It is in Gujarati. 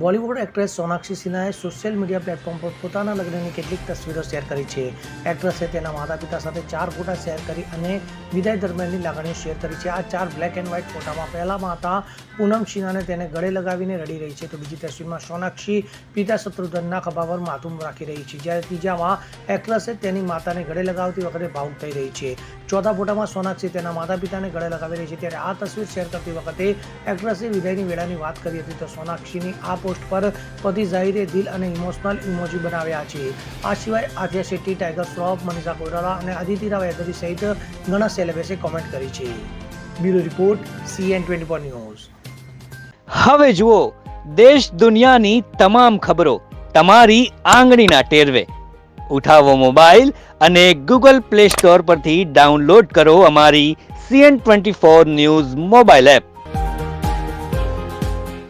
બોલિવૂડ એક્ટ્રેસ સોનાક્ષી સિન્હાએ સોશિયલ મીડિયા પ્લેટફોર્મ પર પોતાના લગ્નની કેટલીક તસવીરો શેર કરી છે. એક્ટ્રેસે તેના માતા પિતા સાથે ચાર ફોટા શેર કરી અને વિદાય દરમિયાનની લાગણીઓ શેર કરી છે. આ ચાર બ્લેક એન્ડ વ્હાઇટ ફોટામાં પહેલા માતા પૂનમ સિન્હાને તેને ગળે લગાવીને રડી રહી છે તો બીજી તસવીરમાં સોનાક્ષી પિતા શત્રુઘ્નના ખભા પર માથું રાખી રહી છે, જ્યારે ત્રીજામાં એક્ટ્રેસે તેની માતાને ગળે લગાવતી વખતે ભાવુક થઈ રહી છે. ચોથા ફોટામાં સોનાક્ષી તેના માતા પિતાને ગળે લગાવી રહી છે, ત્યારે આ તસવીર શેર કરતી વખતે એક્ટ્રેસે વિદાયની વેળાની વાત કરી હતી તો સોનાક્ષીની આ પોસ્ટ પર પતિ ઝાહિરે દિલ અને ઇમોશનલ ઇમોજી બનાવ્યા છે. આ સિવાય આદ્યા શેટ્ટી, ટાઈગર શ્રોફ, મનીષા કોઈરાલા અને આદિત્ય રાવ યાદવી સહિત ઘણા સેલેબ્રિટીએ કોમેન્ટ કરી છે. Bureau report CN twenty four news. હવે જુઓ, દેશ દુનિયાની તમામ ખબરો તમારી આંગળીના ટેરવે. ઉઠાવો મોબાઈલ અને ગૂગલ પ્લે સ્ટોર પરથી ડાઉનલોડ કરો અમારી CN twenty four news mobile app.